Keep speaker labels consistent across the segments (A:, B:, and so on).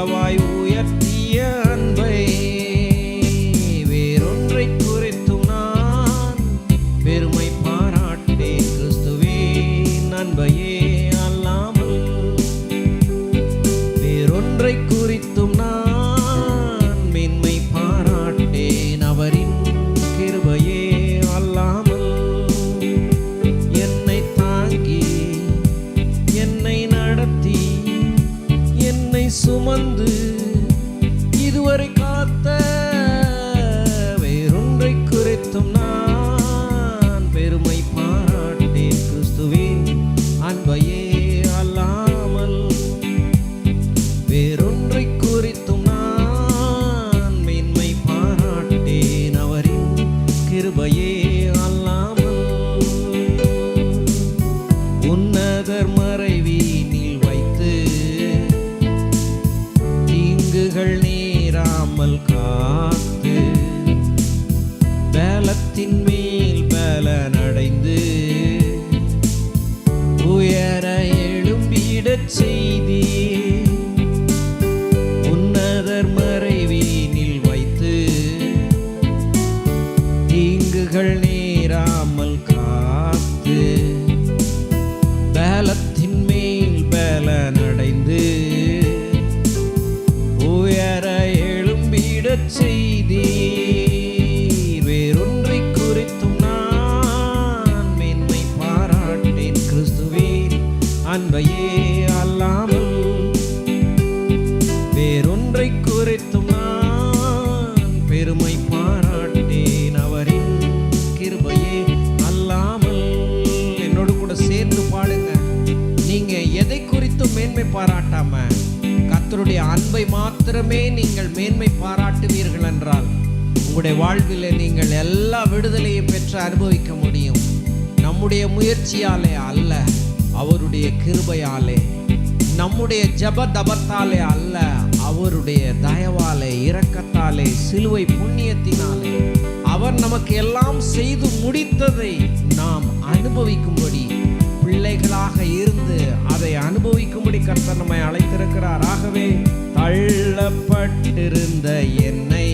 A: Salawayu முயற்சியாலே அல்ல அவருடைய கிருபையாலே. நம்முடைய ஜப தபத்தாலே அல்ல அவருடைய தயவாலே இரக்கத்தாலே சிலுவை புண்ணியத்தினாலே. அவர் நமக்கு எல்லாம் செய்து முடித்ததை நாம் அனுபவிக்கும்படி பிள்ளைகளாக இருந்து அதை அனுபவிக்கும்படி கர்த்தர் நம்மை அழைத்திருக்கிறார். ஆகவே தள்ளப்பட்டிருந்த என்னை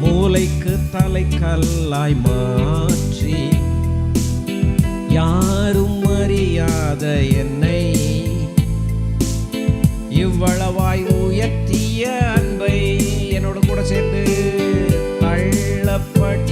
A: மூளைக்கு தலைக்கல்லாய் மாற்ற யாரும் அறியாத என்னை. இவ்வளவாய் உயர்த்திய அன்பை என்னோட கூட சேர்ந்து தள்ளப்பட்ட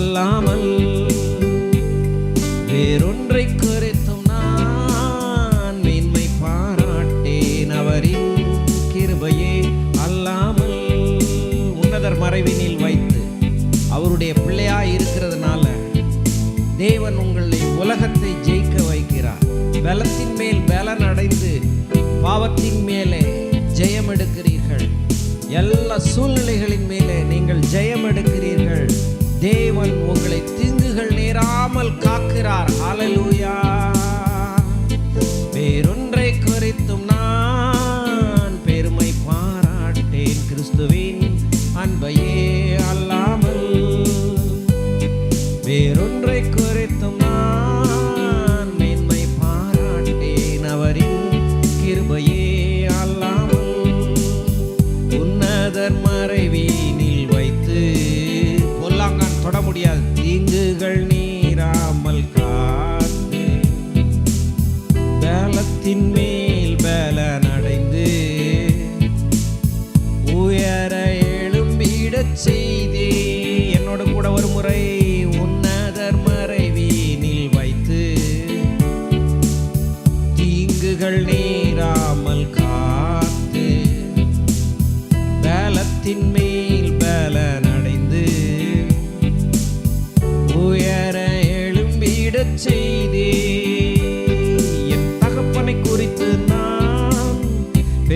A: அல்லாமல் வேறொன்றை குறைத்தும் நான் மேன்மை பாராட்டேன் அவரின் கிருபையே அல்லாமல் உன்னதர் மறைவினில் வைத்து அவருடைய பிள்ளையா இருக்கிறதுனால தேவன் உங்களை உலகத்தை ஜெயிக்க வைக்கிறார். பலத்தின் மேல் பலன் அடைந்து பாவத்தின் மேலே ஜெயம் எடுக்கிறீர்கள் எல்லா சூழ்நிலைகளின் மேலே நீங்கள் ஜெயம் தேவன் உங்களை தீங்குகள் நேராமல் காக்கிறார். அலலூயா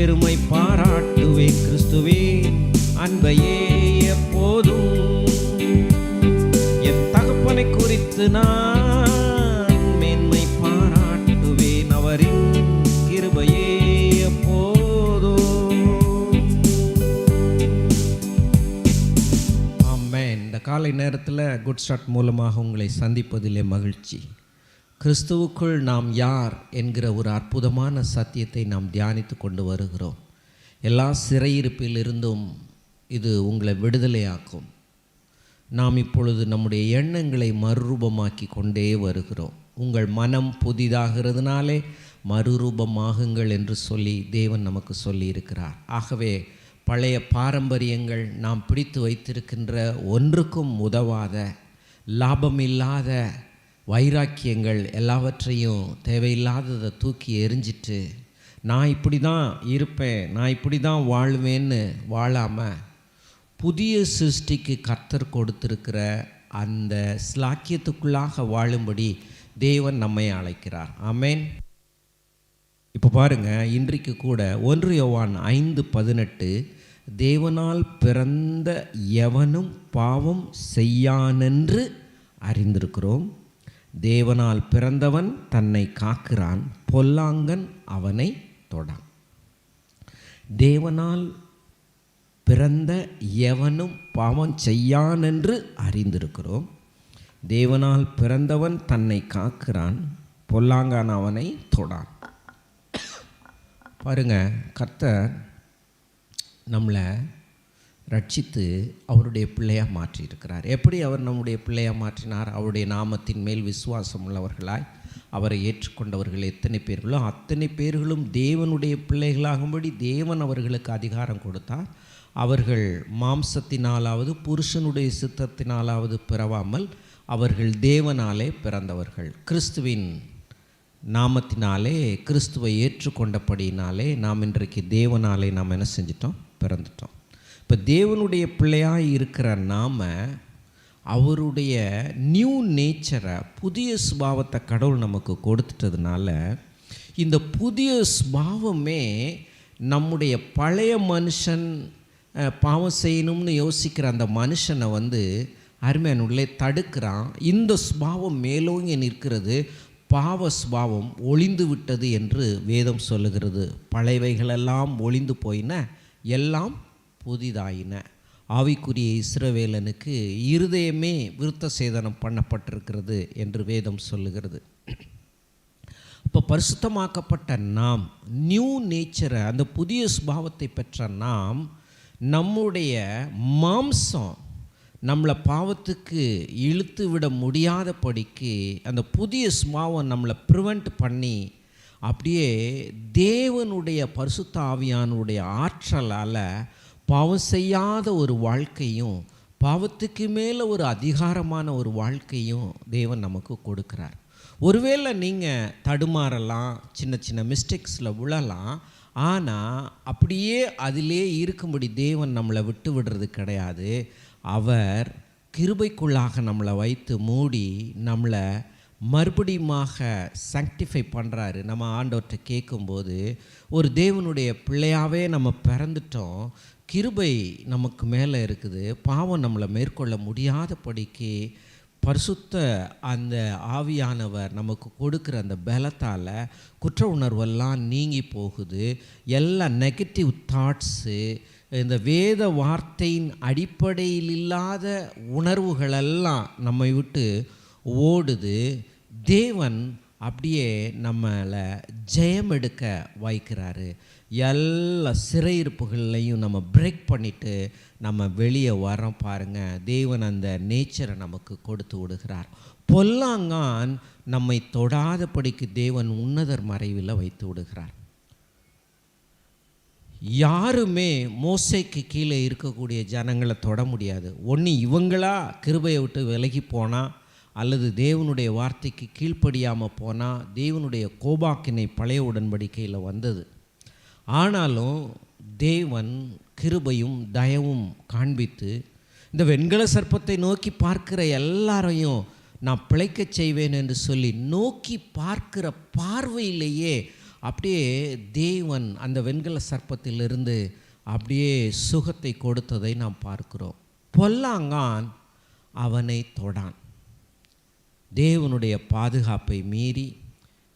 A: பெருமை பாராட்டுவே கிறிஸ்துவே அன்பையே எப்போதும். என் தகப்பனை குறித்து நான் மேன்மை பாராட்டுவேன் அவரின் கிருபையே எப்போதும். ஆமாம் இந்த காலை நேரத்தில் குட் ஸ்டார்ட் மூலமாக உங்களை சந்திப்பதிலே மகிழ்ச்சி. கிறிஸ்துவுக்குள் நாம் யார் என்கிற ஒரு அற்புதமான சத்தியத்தை நாம் தியானித்து கொண்டு வருகிறோம். எல்லா சிறையிருப்பில் இருந்தும் இது உங்களை விடுதலையாக்கும். நாம் இப்பொழுது நம்முடைய எண்ணங்களை மறுரூபமாக்கி கொண்டே வருகிறோம். உங்கள் மனம் புதிதாகிறதுனாலே மறுரூபமாகுங்கள் என்று சொல்லி தேவன் நமக்கு சொல்லி இருக்கிறார் ஆகவே பழைய பாரம்பரியங்கள் நாம் பிடித்து வைத்திருக்கின்ற ஒன்றுக்கும் உதவாத லாபமில்லாத வைராக்கியங்கள் எல்லாவற்றையும் தேவையில்லாததை தூக்கி எரிஞ்சிட்டு நான் இப்படி தான் இருப்பேன் நான் இப்படி தான் வாழ்வேன்னு வாழாமல் புதிய சிருஷ்டிக்கு கர்த்தர் கொடுத்துருக்கிற அந்த ஸ்லாக்கியத்துக்குள்ளாக வாழும்படி தேவன் நம்மை அழைக்கிறார். ஆமேன். இப்போ பாருங்க இன்றைக்கு கூட ஒன்று யோவான் ஐந்து பதினெட்டு தேவனால் பிறந்த எவனும் பாவம் செய்யானென்று அறிந்திருக்கிறோம். தேவனால் பிறந்தவன் தன்னை காக்கிறான் பொல்லாங்கன் அவனை தொடான். தேவனால் பிறந்த எவனும் பாவம் செய்யான் என்று அறிந்திருக்கிறோம். தேவனால் பிறந்தவன் தன்னை காக்கிறான் பொல்லாங்கான் அவனை தொடான். பாருங்க கர்த்தர் நம்மளை ரட்சித்து அவருடைய பிள்ளையாக மாற்றியிருக்கிறார். எப்படி அவர் நம்முடைய பிள்ளையாக மாற்றினார்? அவருடைய நாமத்தின் மேல் விசுவாசம் உள்ளவர்களாய் அவரை ஏற்றுக்கொண்டவர்கள் எத்தனை பேர்களோ அத்தனை பேர்களும் தேவனுடைய பிள்ளைகளாகும்படி தேவன் அவர்களுக்கு அதிகாரம் கொடுத்தார். அவர்கள் மாம்சத்தினாலாவது புருஷனுடைய சித்தத்தினாலாவது பிறவாமல் அவர்கள் தேவனாலே பிறந்தவர்கள். கிறிஸ்துவின் நாமத்தினாலே கிறிஸ்துவை ஏற்றுக்கொண்டபடியினாலே நாம் இன்றைக்கு தேவனாலே நாம் என்ன செஞ்சிட்டோம்? பிறந்துட்டோம். இப்போ தேவனுடைய பிள்ளையாக இருக்கிற நாம அவருடைய நியூ நேச்சரை புதிய சுபாவத்தை கடவுள் நமக்கு கொடுத்துட்டதுனால இந்த புதிய சுபாவமே நம்முடைய பழைய மனுஷன் பாவம் செய்யணும்னு யோசிக்கிற அந்த மனுஷனை வந்து அருமையான உள்ளே தடுக்கிறான். இந்த சுபாவம் மேலோங்கி நிற்கிறது பாவ சுபாவம் ஒளிந்து விட்டது என்று வேதம் சொல்லுகிறது. பழையவைகளெல்லாம் ஒளிந்து போயின எல்லாம் புதிதாயின. ஆவிக்குரிய இஸ்ரவேலனுக்கு இருதயமே விருத்த சேதனம் பண்ணப்பட்டிருக்கிறது என்று வேதம் சொல்லுகிறது. இப்போ பரிசுத்தமாக்கப்பட்ட நாம் நியூ நேச்சரை அந்த புதிய சுபாவத்தை பெற்ற நாம் நம்முடைய மாம்சம் நம்மளை பாவத்துக்கு இழுத்து விட முடியாதபடிக்கு அந்த புதிய சுபாவம் நம்மளை ப்ரிவெண்ட் பண்ணி அப்படியே தேவனுடைய பரிசுத்த ஆவியானுடைய ஆற்றலால் பாவம் செய்யாத ஒரு வாழ்க்கையும் பாவத்துக்கு மேலே ஒரு அதிகாரமான ஒரு வாழ்க்கையும் தேவன் நமக்கு கொடுக்குறார். ஒருவேளை நீங்கள் தடுமாறலாம் சின்ன சின்ன மிஸ்டேக்ஸில் விழலாம் ஆனால் அப்படியே அதிலே இருக்கும்படி தேவன் நம்மளை விட்டு விடுறது கிடையாது. அவர் கிருபைக்குள்ளாக நம்மளை வைத்து மூடி நம்மளை மறுபடியுமாக சாங்டிஃபை பண்ணுறாரு நம்ம ஆண்டவர்கிட்ட கேட்கும்போது ஒரு தேவனுடைய பிள்ளையாகவே நம்ம பிறந்துட்டோம். கிருபை நமக்கு மேலே இருக்குது. பாவம் நம்மளை மேற்கொள்ள முடியாதபடிக்கு பரிசுத்த அந்த ஆவியானவர் நமக்கு கொடுக்குற அந்த பலத்தால் குற்ற உணர்வெல்லாம் நீங்கி போகுது. எல்லா நெகட்டிவ் தாட்ஸு இந்த வேத வார்த்தையின் அடிப்படையில் இல்லாத உணர்வுகளெல்லாம் நம்மை விட்டு ஓடுது. தேவன் அப்படியே நம்மளை ஜெயம் எடுக்க வைக்கிறாரு எல்லா சிறையிருப்புகள்லையும் நம்ம பிரேக் பண்ணிவிட்டு நம்ம வெளியே வரோம் பாருங்க. தேவன் அந்த நேச்சரை நமக்கு கொடுத்து விடுகிறார். பொல்லாங்கான் நம்மை தொடாதபடிக்கு தேவன் உன்னதர் மறைவில் வைத்து விடுகிறார். யாருமே மோசைக்கு கீழே இருக்கக்கூடிய ஜனங்களை தொட முடியாது. ஒன்று இவங்களா கிருபையை விட்டு விலகி போனால் அல்லது தேவனுடைய வார்த்தைக்கு கீழ்ப்படியாமல் போனால் தேவனுடைய கோபாக்கினை பழைய உடன்படிக்கையில் வந்தது. ஆனாலும் தேவன் கிருபையும் தயவும் காண்பித்து இந்த வெண்கல சர்ப்பத்தை நோக்கி பார்க்கிற எல்லாரையும் நான் பிழைக்கச் செய்வேன் என்று சொல்லி நோக்கி பார்க்கிற பார்வையிலேயே அப்படியே தேவன் அந்த வெண்கல சர்ப்பத்திலிருந்து அப்படியே சுகத்தை கொடுத்ததை நாம் பார்க்கிறோம். பொல்லாங்கான் அவனை தொடான். தேவனுடைய பாதுகாப்பை மீறி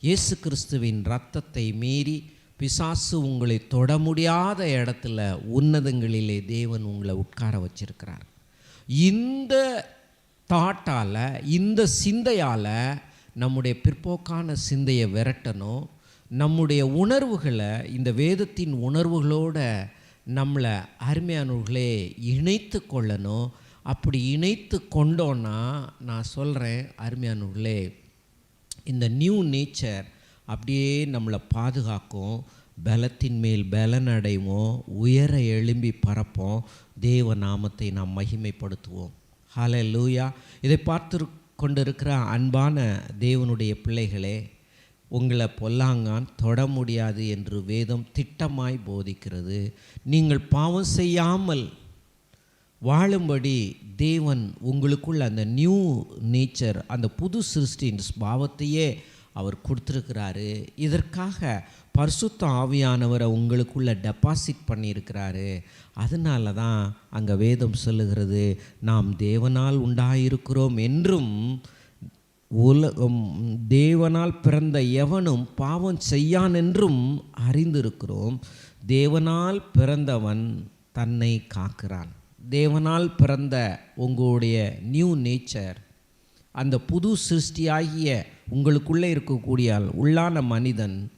A: இயேசு கிறிஸ்துவின் ரத்தத்தை மீறி பிசாசு உங்களை தொட முடியாத இடத்துல உன்னதங்களிலே தேவன் உங்களை உட்கார வச்சிருக்கிறார். இந்த தாட்டால் இந்த சிந்தையால் நம்முடைய பிற்போக்கான சிந்தையை விரட்டணும். நம்முடைய உணர்வுகளை இந்த வேதத்தின் உணர்வுகளோட நம்மளை அருமையானவர்களே இணைத்து கொள்ளணும். அப்படி இணைத்து கொண்டோன்னா நான் சொல்கிறேன் அருமையானவர்களே இந்த நியூ நேச்சர் அப்படியே நம்மளை பாதுகாக்கும். பலத்தின் மேல் பலன் அடைவோம். உயர எழும்பி பறப்போம். தேவ நாமத்தை நாம் மகிமைப்படுத்துவோம். ஹாலே லூயா இதை பார்த்து கொண்டிருக்கிற அன்பான தேவனுடைய பிள்ளைகளே உங்களை பொல்லாங்கான் தொட முடியாது என்று வேதம் திட்டமாய் போதிக்கிறது. நீங்கள் பாவம் செய்யாமல் வாழும்படி தேவன் உங்களுக்குள்ள அந்த நியூ நேச்சர் அந்த புது சிருஷ்டின் பாவத்தையே அவர் கொடுத்துருக்கிறாரு. இதற்காக பரிசுத்த ஆவியானவரை உங்களுக்குள்ள டெபாசிட் பண்ணியிருக்கிறாரு. அதனால தான் அங்கே வேதம் சொல்லுகிறது நாம் தேவனால் உண்டாயிருக்கிறோம் என்றும் உலகம் தேவனால் பிறந்த எவனும் பாவம் செய்யான் என்றும் அறிந்திருக்கிறோம். தேவனால் பிறந்தவன் தன்னை காக்கிறான். தேவனால் பிறந்த உங்களுடைய நியூ நேச்சர் அந்த புது சிருஷ்டியாகிய உங்களுக்குள்ளே இருக்கக்கூடிய உள்ளான மனிதன்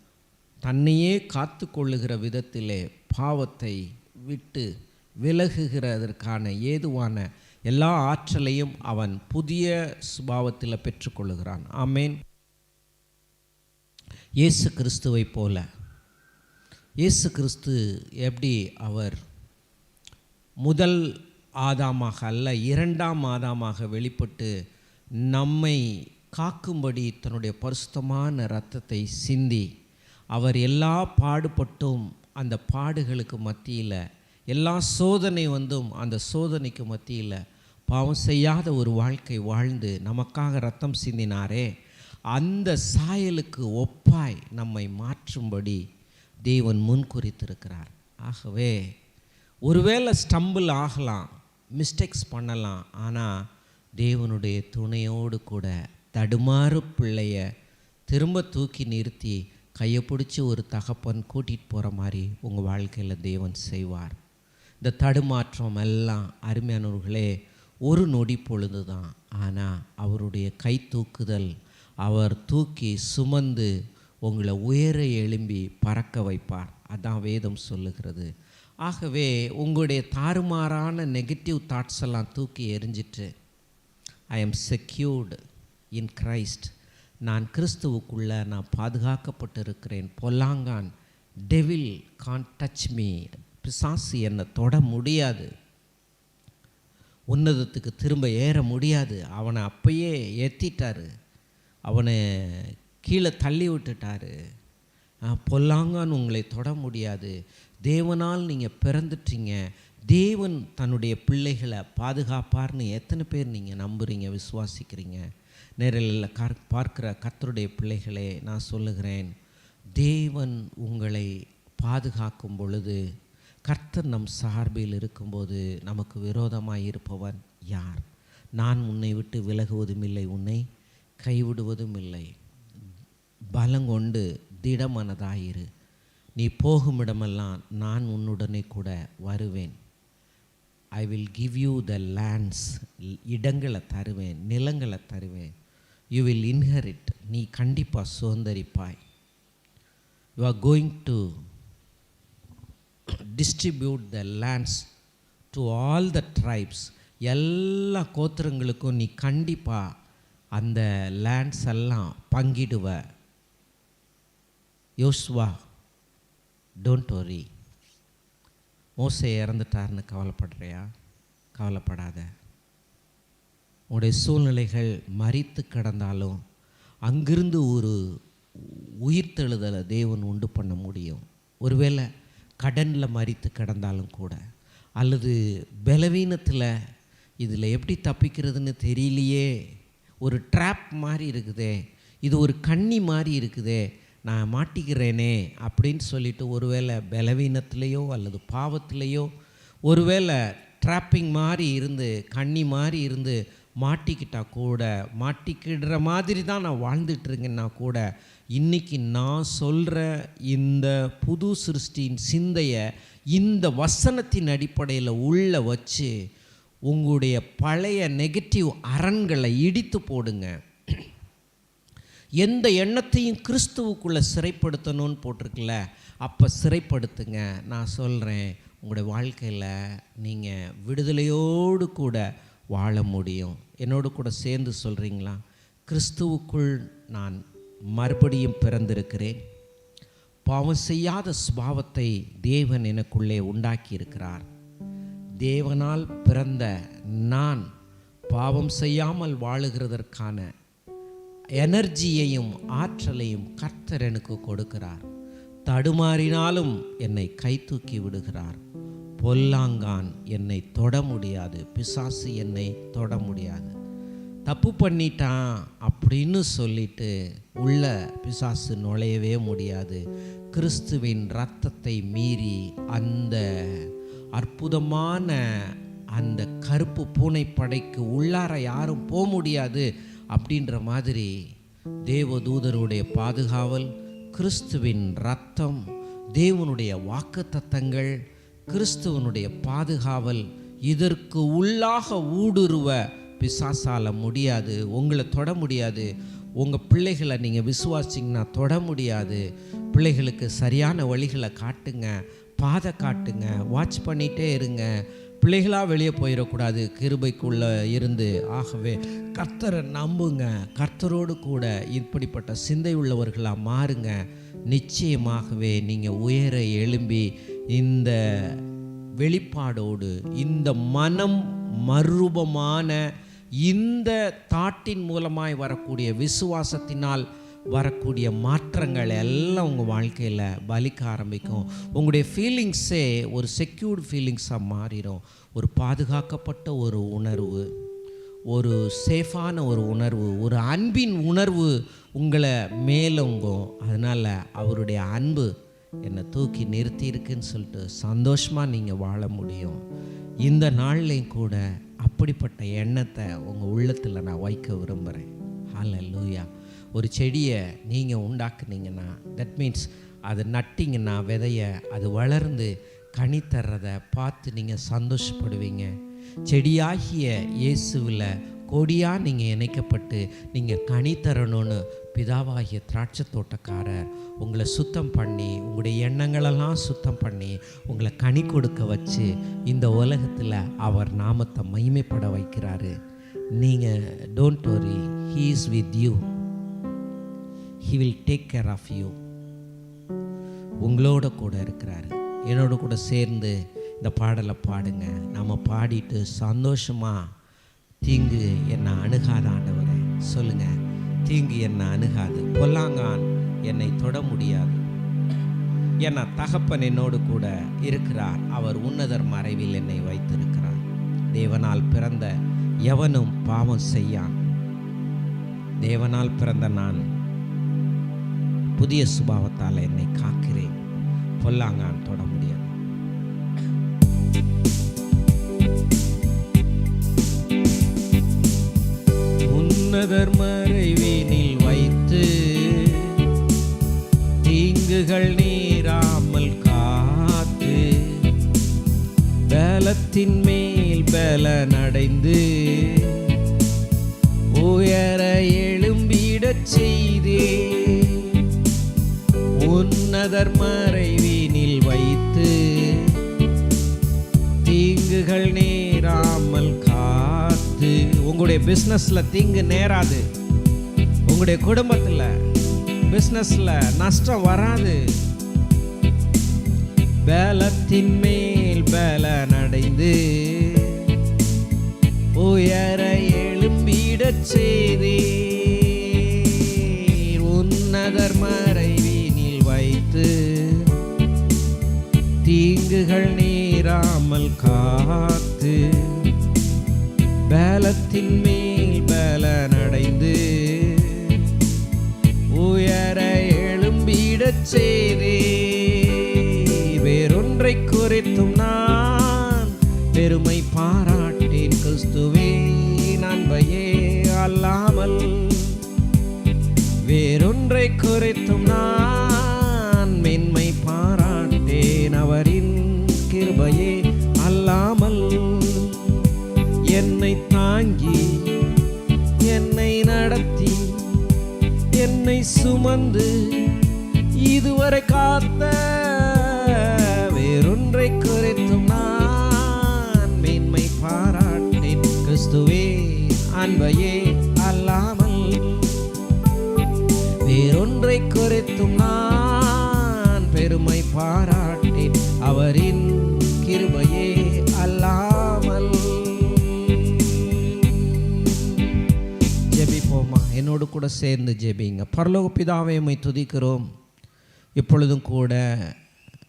A: தன்னையே காத்து கொள்ளுகிற விதத்திலே பாவத்தை விட்டு விலகுகிறதற்கான ஏதுவான எல்லா ஆற்றலையும் அவன் புதிய சுபாவத்தில் பெற்றுக்கொள்ளுகிறான். ஆமேன். இயேசு கிறிஸ்துவை போல. இயேசு கிறிஸ்து எப்படி அவர் முதல் ஆதாமாக அல்ல இரண்டாம் ஆதாமாக வெளிப்பட்டு நம்மை காக்கும்படி தன்னுடைய பரிசுத்தமான இரத்தத்தை சிந்தி அவர் எல்லா பாடுபட்டும் அந்த பாடுகளுக்கு மத்தியில் எல்லா சோதனை வந்தும் அந்த சோதனைக்கு மத்தியில் பாவம் செய்யாத ஒரு வாழ்க்கை வாழ்ந்து நமக்காக ரத்தம் சிந்தினாரே அந்த சாயலுக்கு ஒப்பாய் நம்மை மாற்றும்படி தேவன் முன்குறித்திருக்கிறார் ஆகவே ஒருவேளை ஸ்டம்பிள் ஆகலாம் மிஸ்டேக்ஸ் பண்ணலாம் ஆனால் தேவனுடைய துணையோடு கூட தடுமாறு பிள்ளைய திரும்ப தூக்கி நிறுத்தி கையை பிடிச்சி ஒரு தகப்பன் கூட்டிகிட்டு போகிற மாதிரி உங்கள் வாழ்க்கையில் தேவன் செய்வார். இந்த தடுமாற்றம் எல்லாம் அருமையானவர்களே ஒரு நொடி பொழுது தான் ஆனால் அவருடைய கை தூக்குதல் அவர் தூக்கி சுமந்து உங்களை உயர எழும்பி பறக்க வைப்பார். அதான் வேதம் சொல்லுகிறது. ஆகவே உங்களுடைய தாறுமாறான நெகட்டிவ் தாட்ஸ் எல்லாம் தூக்கி எரிஞ்சிட்டு I am secured in Christ நான் கிறிஸ்துவுக்குள்ளே நான் பாதுகாக்கப்பட்டிருக்கிறேன். பொல்லாங்கான் டெவில் கான் டச் மீ பிசாசு என்னை தொட முடியாது. உன்னதத்துக்கு திரும்ப ஏற முடியாது. அவனை அப்பயே ஏற்றிட்டாரு அவனை கீழே தள்ளி விட்டுட்டாரு. பொல்லாங்கான் உங்களை தொட முடியாது. தேவனால் நீங்கள் பிறந்துட்டீங்க. தேவன் தன்னுடைய பிள்ளைகளை பாதுகாப்பார்னு எத்தனை பேர் நீங்கள் நம்புகிறீங்க விசுவாசிக்கிறீங்க? நேரில் கார் பார்க்குற கத்தருடைய பிள்ளைகளே நான் சொல்லுகிறேன். தேவன் உங்களை பாதுகாக்கும் பொழுது கர்த்தர் நம் சார்பில் இருக்கும்போது நமக்கு விரோதமாக இருப்பவன் யார்? நான் உன்னை விட்டு விலகுவதும் இல்லை உன்னை கைவிடுவதும் இல்லை. பலங்கொண்டு திடமனதாயிரு. நீ போகும் இடமெல்லாம் நான் உன்னுடனே கூட வருவேன். I will give you the lands இடங்களை தருவேன் நிலங்களை தருவேன். யூ வில் இன்ஹெரிட் நீ கண்டிப்பாக சுதந்திரிப்பாய். You are going to distribute the lands to all the tribes எல்லா கோத்திரங்களுக்கும் நீ கண்டிப்பாக அந்த லேண்ட்ஸ் எல்லாம் பங்கிடுவ. யோசுவா டோன்ட் ஒரி மோசை இறந்துட்டார்னு கவலைப்படுறியா? கவலைப்படாத. உன்னுடைய சூழ்நிலைகள் மறித்து கிடந்தாலும் அங்கிருந்து ஒரு உயிர்த்தெழுதலை தேவன் உண்டு பண்ண முடியும். ஒருவேளை கடனில் மறித்து கிடந்தாலும் கூட அல்லது பலவீனத்தில் இதில் எப்படி தப்பிக்கிறதுன்னு தெரியலையே. ஒரு ட்ராப் மாதிரி இருக்குதே. இது ஒரு கண்ணி மாதிரி இருக்குதே. நான் மாட்டிக்கிறேனே அப்படின்னு சொல்லிட்டு ஒருவேளை பலவீனத்திலேயோ அல்லது பாவத்திலேயோ ஒருவேளை ட்ராப்பிங் மாதிரி இருந்து கண்ணி மாதிரி இருந்து மாட்டிக்கிட்டா கூட மாட்டிக்கிடுற மாதிரி தான் நான் வாழ்ந்துட்டுருங்கன்னா கூட இன்றைக்கி நான் சொல்கிற இந்த புது சிருஷ்டியின் சிந்தையை இந்த வசனத்தின் அடிப்படையில் உள்ள வச்சு உங்களுடைய பழைய நெகட்டிவ் அரண்களை இடித்து போடுங்க. எந்த எண்ணத்தையும் கிறிஸ்துவுக்குள்ளே சிறைப்படுத்தணும்னு போட்டிருக்குல்ல அப்போ சிறைப்படுத்துங்க. நான் சொல்கிறேன் உங்களுடைய வாழ்க்கையில் நீங்கள் விடுதலையோடு கூட வாழ முடியும். என்னோடு கூட சேர்ந்து சொல்கிறீங்களா கிறிஸ்துவுக்குள் நான் மறுபடியும் பிறந்திருக்கிறேன். பாவம் செய்யாத சுபாவத்தை தேவன் எனக்குள்ளே உண்டாக்கி இருக்கிறார் தேவனால் பிறந்த நான் பாவம் செய்யாமல் வாழுகிறதற்கான எனர்ஜியையும் ஆற்றலையும் கர்த்தர் எனக்கு கொடுக்கிறார். தடுமாறினாலும் என்னை கை தூக்கி விடுகிறார். பொல்லாங்கான் என்னை தொட முடியாது. பிசாசு என்னை தொட முடியாது. தப்பு பண்ணிட்டான் அப்படின்னு சொல்லிட்டு உள்ள பிசாசு நுழையவே முடியாது. கிறிஸ்துவின் ரத்தத்தை மீறி அந்த அற்புதமான அந்த கருப்பு பூனை படைக்கு உள்ளார யாரும் போக முடியாது. அப்படின்ற மாதிரி தேவதூதருடைய பாதுகாவல் கிறிஸ்துவின் ரத்தம் தேவனுடைய வாக்குத்தத்தங்கள் கிறிஸ்துவனுடைய பாதுகாவல் இதற்கு உள்ளாக ஊடுருவ பிசாசால முடியாது உங்களை தொட முடியாது உங்கள் பிள்ளைகளை நீங்கள் விசுவாசிங்கன்னா தொட முடியாது பிள்ளைகளுக்கு சரியான வழிகளை காட்டுங்க பாதை காட்டுங்க வாட்ச் பண்ணிகிட்டே இருங்க பிள்ளைகளாக வெளியே போயிடக்கூடாது. கிருபைக்குள்ளே இருந்து. ஆகவே கர்த்தரை நம்புங்க. கர்த்தரோடு கூட இப்படிப்பட்ட சிந்தை உள்ளவர்களாக மாறுங்க. நிச்சயமாகவே நீங்கள் உயர எழும்பி இந்த வெளிப்பாடோடு இந்த மனம் மறுரூபமான இந்த தாட்டின் மூலமாய் வரக்கூடிய விசுவாசத்தினால் வரக்கூடிய மாற்றங்கள் எல்லாம் உங்கள் வாழ்க்கையில் பலிக்க ஆரம்பிக்கும். உங்களுடைய ஃபீலிங்ஸே ஒரு செக்யூர்டு ஃபீலிங்ஸாக மாறிடும். ஒரு பாதுகாக்கப்பட்ட ஒரு உணர்வு ஒரு சேஃபான ஒரு உணர்வு ஒரு அன்பின் உணர்வு உங்களை மேலோங்கும். அதனால் அவருடைய அன்பு என்னை தூக்கி நிறுத்தி இருக்குன்னு சொல்லிட்டு சந்தோஷமாக நீங்கள் வாழ முடியும். இந்த நாள்லையும் கூட அப்படிப்பட்ட எண்ணத்தை உங்கள் உள்ளத்தில் நான் வைக்க விரும்புகிறேன் ஹalleluya ஒரு செடியை நீங்கள் உண்டாக்குனீங்கன்னா தட் மீன்ஸ் அது நட்டிங்கன்னா விதைய அது வளர்ந்து கனி தர்றதை பார்த்து நீங்கள் சந்தோஷப்படுவீங்க. செடியாகிய இயேசுவில் கொடியாக நீங்கள் இணைக்கப்பட்டு நீங்கள் கனி தரணும்னு பிதாவாகிய திராட்சை தோட்டக்காரர் உங்களை சுத்தம் பண்ணி உங்களுடைய எண்ணங்களெல்லாம் சுத்தம் பண்ணி உங்களை கனி கொடுக்க வச்சு இந்த உலகத்தில் அவர் நாமத்தை மகிமைப்பட வைக்கிறாரு. நீங்கள் don't worry he is with you he will take care of you உங்களோட கூட இருக்கிறாரு. என்னோட கூட சேர்ந்து இந்த பாடலை பாடுங்க. நம்ம பாடிட்டு சந்தோஷமாக தீங்கு என்னை அணுகாத ஆண்டவரே சொல்லுங்கள் தீங்கு என்னை அணுகாது. பொல்லாங்கான் என்னை தொட முடியாது. ஏன்னா தகப்பன் என்னோடு கூட இருக்கிறார். அவர் உன்னதர் மறைவில் என்னை வைத்திருக்கிறார். தேவனால் பிறந்த எவனும் பாவம் செய்யான். தேவனால் பிறந்த நான் புதிய சுபாவத்தால் என்னை காக்கிறேன். பொல்லாங்கான் தொட முடியாது. உன்னதர் மறைவேனில் வைத்து தீங்குகள் நீராமல் காத்து பலத்தின் மேல் பலனடைந்து உன்னதர் மறைவீனில் வைத்து தீங்குகள் நேராமல் காத்து. உங்களுடைய பிஸ்னஸில் தீங்கு நேராது. உங்களுடைய குடும்பத்தில் பிஸ்னஸில் நஷ்டம் வராது. பலத்தின் மேல் பலன் நடைந்து உயர எழும்பிடச் செய்தீர். தீங்குகள் நீராமல் காத்து பலத்தின் மேல் பலனடைந்து உயர எழும்பிடச் செய்தே சுமந்து இதுவரை காத்த வேறொன்றை குறைத்தும் நான் மேன்மை பாராட்டேன் கிறிஸ்துவே அன்பையே அல்லாமல் வேறொன்றை குறைத்தும் நான் பெருமை பாராட்டேன் அவரின் கூட சேர்ந்து ஜெபிங்க. பரலோக பிதாவை உம்மை துதிக்கிறோம். இப்பொழுதும் கூட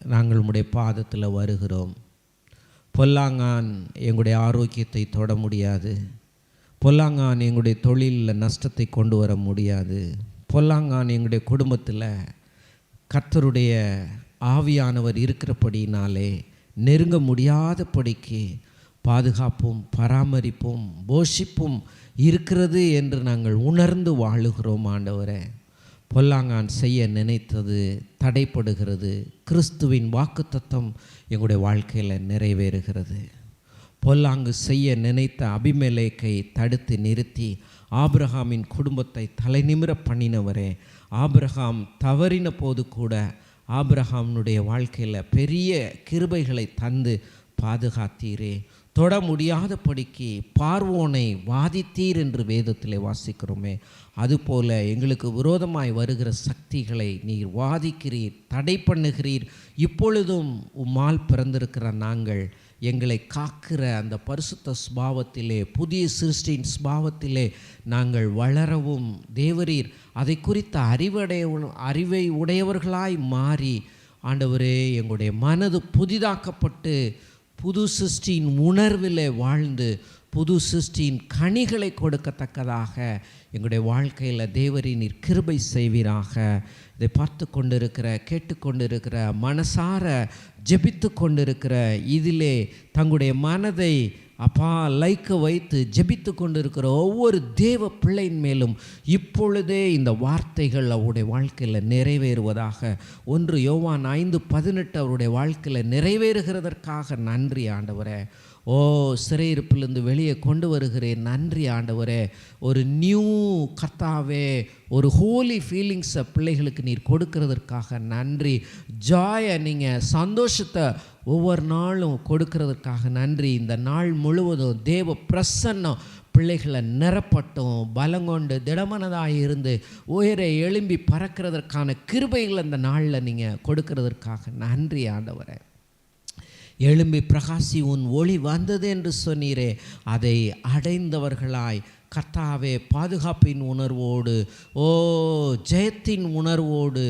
A: நாங்கள் உம்முடைய பாதத்தில் வருகிறோம். பொல்லாங்கான் எங்களுடைய ஆரோக்கியத்தை தொட முடியாது. பொல்லாங்கான் எங்களுடைய தொழிலில் நஷ்டத்தை கொண்டு வர முடியாது. பொல்லாங்கான் எங்களுடைய குடும்பத்தில் கர்த்தருடைய ஆவியானவர் இருக்கிறபடினாலே நெருங்க முடியாதபடிக்கு பாதுகாப்பும் பராமரிப்பும் போஷிப்பும் இருக்கிறது என்று நாங்கள் உணர்ந்து வாழுகிறோம் ஆண்டவரே. பொல்லாங்கான் செய்ய நினைத்தது தடைப்படுகிறது. கிறிஸ்துவின் வாக்குத்தத்தம் எங்களுடைய வாழ்க்கையில் நிறைவேறுகிறது. பொல்லாங்கு செய்ய நினைத்த அபிமேலேக்கை தடுத்து நிறுத்தி ஆப்ரஹாமின் குடும்பத்தை தலைநிமிர பண்ணினவரே. ஆபிரகாம் தவறின போது கூட ஆப்ரஹாமினுடைய வாழ்க்கையில் பெரிய கிருபைகளை தந்து பாதுகாத்தீரே. தொட முடியாதபடிக்கு பார்வோனை வாதித்தீர் என்று வேதத்தில் வாசிக்கிறோமே. அதுபோல எங்களுக்கு விரோதமாய் வருகிற சக்திகளை நீர் வாதிக்கிறீர் தடை பண்ணுகிறீர். இப்பொழுதும் உம்மால் பிறந்திருக்கிற நாங்கள் எங்களை காக்கிற அந்த பரிசுத்த ஸ்பாவத்திலே புதிய சிருஷ்டியின் ஸ்பாவத்திலே நாங்கள் வளரவும் தேவரீர். அதை குறித்த அறிவடைய அறிவை உடையவர்களாய் மாறி ஆண்டவரே எங்களுடைய மனது புதிதாக்கப்பட்டு புது சிருஷ்டியின் உணர்விலே வாழ்ந்து புது சிருஷ்டியின் கனிகளை கொடுக்கத்தக்கதாக எங்களுடைய வாழ்க்கையில் தேவரி நீர் கிருபை செய்வீராக. இதை பார்த்து கொண்டிருக்கிற கேட்டுக்கொண்டிருக்கிற மனசார ஜெபித்து கொண்டிருக்கிற இதிலே தங்களுடைய மனதை அப்பா லைக்க வைத்து ஜபித்து கொண்டிருக்கிற ஒவ்வொரு தேவ பிள்ளையின் மேலும் இப்பொழுதே இந்த வார்த்தைகள் அவருடைய வாழ்க்கையில் நிறைவேறுவதாக. ஒன்று யோவான் ஐந்து பதினெட்டு அவருடைய வாழ்க்கையில் நிறைவேறுகிறதற்காக நன்றி ஆண்டவரே. ஓ சிறையிருப்பிலிருந்து வெளியே கொண்டு வருகிறேன். நன்றி ஆண்டவரே. ஒரு நியூ கர்த்தாவே ஒரு ஹோலி ஃபீலிங்ஸை பிள்ளைகளுக்கு நீர் கொடுக்கறதற்காக நன்றி. ஜாயை நீங்கள் சந்தோஷத்தை ஒவ்வொரு நாளும் கொடுக்கறதற்காக நன்றி. இந்த நாள் முழுவதும் தேவ பிரசன்னம் பிள்ளைகளை நிரப்பட்டும் பலங்கொண்டு திடமனதாக இருந்து உயிரை எழும்பி பறக்கிறதற்கான கிருபைகள் அந்த நாளில் நீங்கள் கொடுக்கறதற்காக நன்றி ஆண்டவரை. எழும்பி பிரகாசி உன் ஒளி வந்தது என்று சொன்னீரே. அதை அடைந்தவர்களாய் கர்த்தாவே பாதுகாப்பின் உணர்வோடு ஓ ஜெயத்தின் உணர்வோடு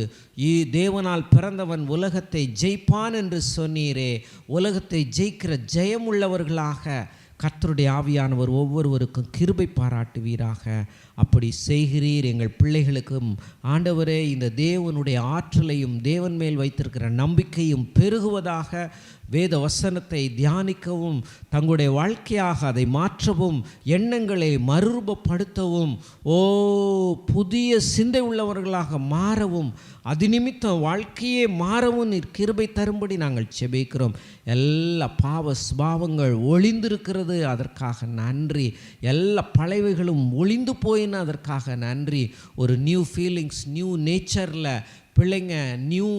A: இ தேவனால் பிறந்தவன் உலகத்தை ஜெயிப்பான் என்று சொன்னீரே. உலகத்தை ஜெயிக்கிற ஜெயமுள்ளவர்களாக கர்த்தருடைய ஆவியானவர் ஒவ்வொருவருக்கும் கிருபை பாராட்டுவீராக. அப்படி செய்கிறீர். எங்கள் பிள்ளைகளுக்கும் ஆண்டவரே இந்த தேவனுடைய ஆற்றலையும் தேவன் மேல் வைத்திருக்கிற நம்பிக்கையும் பெருகுவதாக வேத வசனத்தை தியானிக்கவும் தங்களுடைய வாழ்க்கையாக அதை மாற்றவும் எண்ணங்களை மறுரூபப்படுத்தவும் ஓ புதிய சிந்தை உள்ளவர்களாக மாறவும் அது நிமித்தம் வாழ்க்கையே மாறவும் நீர் கிருபை தரும்படி நாங்கள் செபிக்கிறோம். எல்லா பாவ ஸ்பாவங்கள் ஒளிந்திருக்கிறது. அதற்காக நன்றி. எல்லா பழைவைகளும் ஒளிந்து அதற்காக நன்றி. ஒரு நியூ ஃபீலிங்ஸ் நியூ நேச்சரில் பிள்ளைங்க நியூ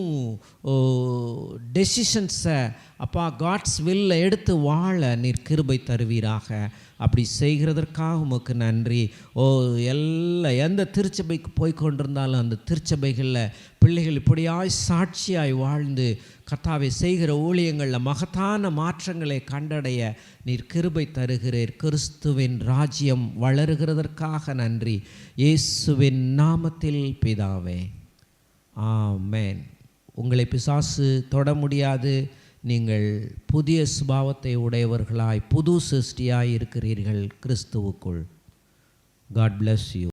A: டெசிஷன்ஸை அப்பா காட்ஸ் வில்ல எடுத்து வாழ நீர் கிருபை தருவீராக. அப்படி செய்கிறதற்காக உமக்கு நன்றி. ஓ எல்லா எந்த திருச்சபைக்கு போய் கொண்டிருந்தாலும் அந்த திருச்சபைகளில் பிள்ளைகள் இப்படியாய் சாட்சியாய் வாழ்ந்து கர்த்தாவை செய்கிற ஊழியங்களில் மகத்தான மாற்றங்களை கண்டடைய நீர் கிருபை தருகிறீர். கிறிஸ்துவின் ராஜ்யம் வளருகிறதற்காக நன்றி. இயேசுவின் நாமத்தில் பிதாவே. ஆமேன். உங்களை பிசாசு தொட முடியாது. நீங்கள் புதிய சுபாவத்தை உடையவர்களாய் புது சிருஷ்டியாய் இருக்கிறீர்கள் கிறிஸ்துவுக்குள். God bless you